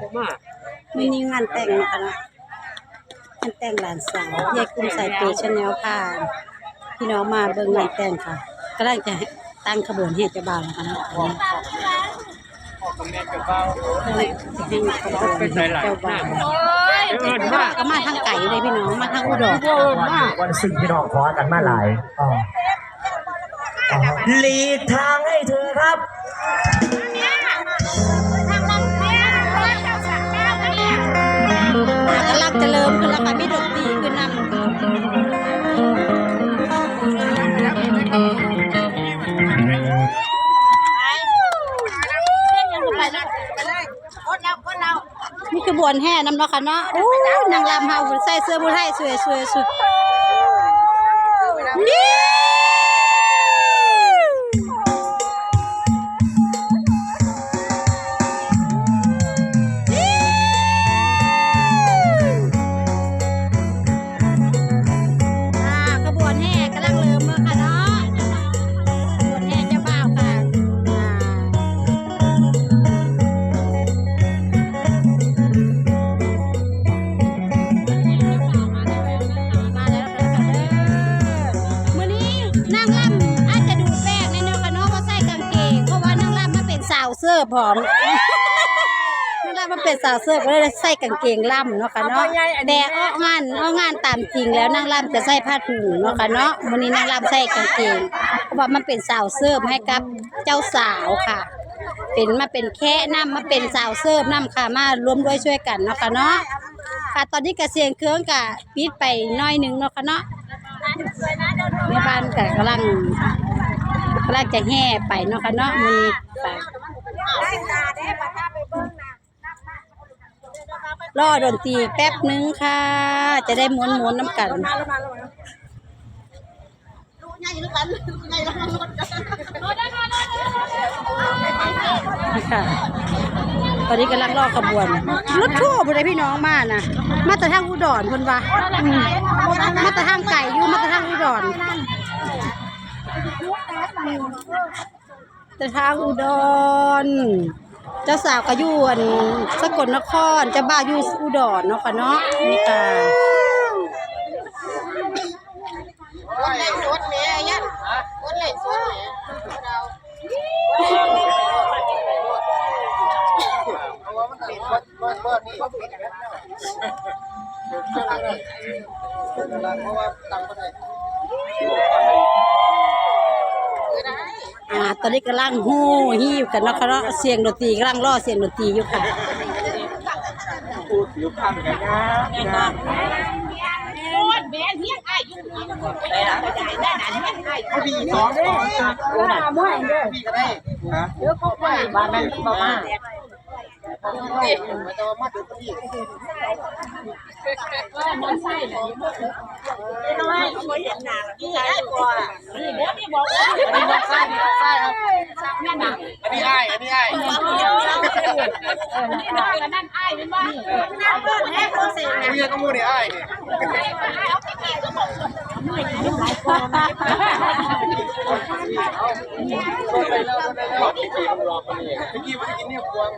บ่มามินิงานแต่งนะคะเนาะงานแต่งหลานสาวยายกุ้งใส่เปย์ชาแนลพาพี่น้องมาเบิ่งงานแต่งค่ะกำลังจะตั้งขบวนแห่เจ้าบ่าวนะคะเนาะออกกับแม่กับเบ้ากำลังจะแห่ขบวนแห่เจ้าบ่าวเอิ้นมาก็มาทางไก่เลยพี่น้องมาทางอุดรเอิ้นมาวันสิ่งพี่น้องขอกันมาหลายอ๋ออ๋อหลีกทางให้เธอครับ จะเริ่มขึ้นแล้วค่ะมีดนตรีขึ้นนำนี่คือบวนแห่น้ำเนาะค่ะเนาะโอ้นางรำเฮาใส่เสื้อบุไทยสวยสวยสุดนี่ เป็นสาวเสื้อผอมนางรำมาเป็นสาวเสื้อก็เลยใส่กางเกงล่ำเนาะค่ะเนาะแต่ออกงานออกงานตามจริงแล้วนางรำจะใส่ผ้าถุงเนาะค่ะเนาะมื้อนี้นางรำใส่กางเกงเพราะว่ามันเป็นสาวเสื้อให้กับเจ้าสาวค่ะ เป็นมาเป็นแค่น้ำมาเป็นสาวเสิร์ฟน้ำค่ะมารวมด้วยช่วยกันเนาะค่ะเนาะค่ะตอนนี้กระเสียงเครื่องกะปิดไปหน้อยหนึงเนาะค่ะเนาะแม่บ้านกะกำลังกำลังจะแห่ไปเนาะค่ะเนาะมันนี้ไป รอดนตรีแป๊บหนึงค่ะ จะได้ม้วนม้วนๆน้ำกันนี่ค่ะตอนนี้กำลังรอขบวน รถทั่วบุได้พี่น้องมานะมาแต่ทางอุดรคนว่าอืมมาแต่ทางไก่อยู่มาแต่ทางอุดร แต่ทางอุดรเจ้าสาวก็อยู่อันสกลนครเจ้าบ่าวอยู่อุดรเนาะค่ะเนาะนี่ค่ะ อ่าตอนนี้กำลังฮู้ฮิ้วกันเนาะค่ะเนาะเสียงดนตรีกำลังรอเสียงดนตรีอยู่ค่ะพูดผิวพันกันนะนะเขาดีสองเด้โอ้น่ะพี่ก็ได้นะเดี๋ยวเขาไปบ้านนั้นมามามาต่อมาถึงที่อันนี้ไอ้อันนี้ไอ้เมียก็มูนี่ไอ้เนี่ยเมื่อกี้มันกินเนี่ยควง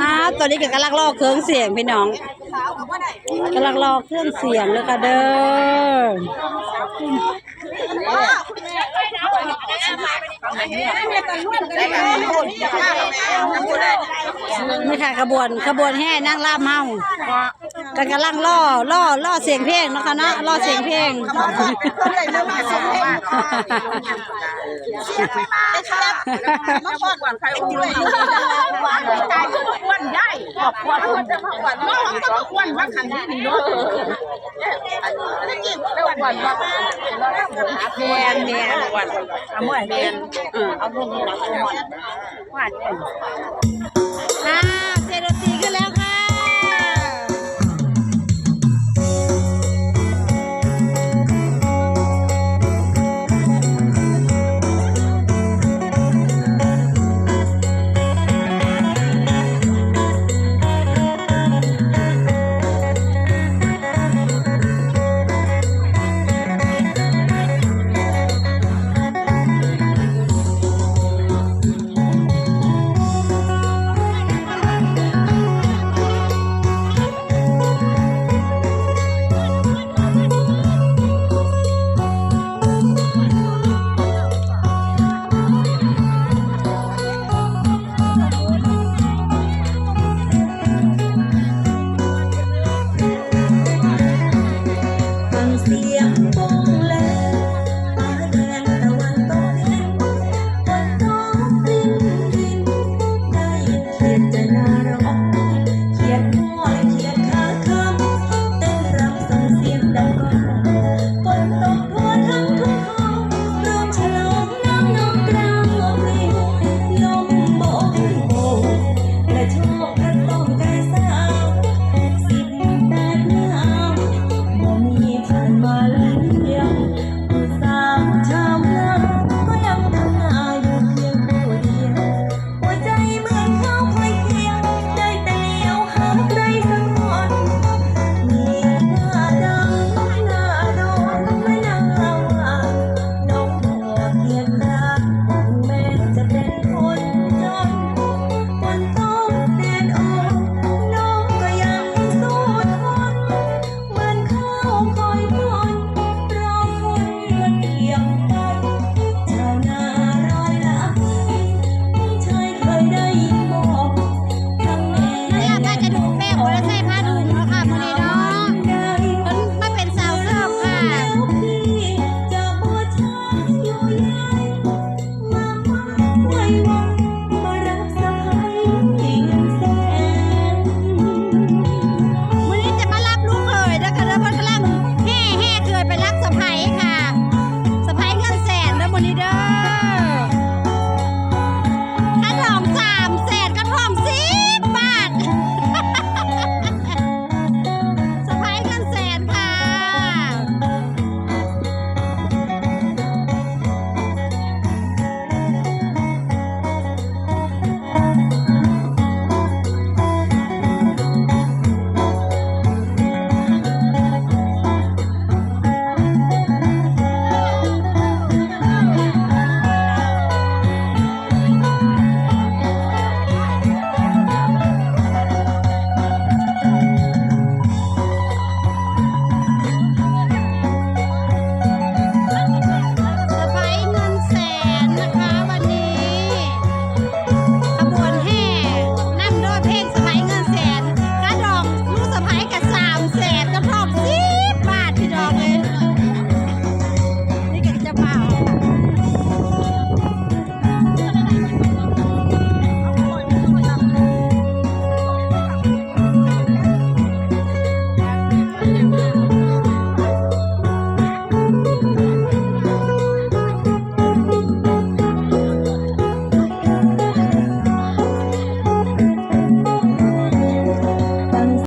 อ่าตอนนี้ก็กำลังรอเครื่องเสียงพี่น้องกำลังรอเครื่องเสียงเลยค่ะเด้อนี่ค่ะขบวนขบวนแห่นั่งล่ามเฮา ก็กำลังล่อล่อล่อเสียงเพลงเนาะคะเนาะล่อเสียงเพลงมาก่อนก่อนใครอุ้มเหวานไม่ตายก็อ้วนได้บอกว่าอ้วนจะมาอ้วนว่าเขาจะมาอ้วนว่าขันนี้นี่เนาะนี่กี่อ้วนว่าแมนแมนอ้วนเอาหมวยแมนเอาพวกนี้หลังอ้วนว่า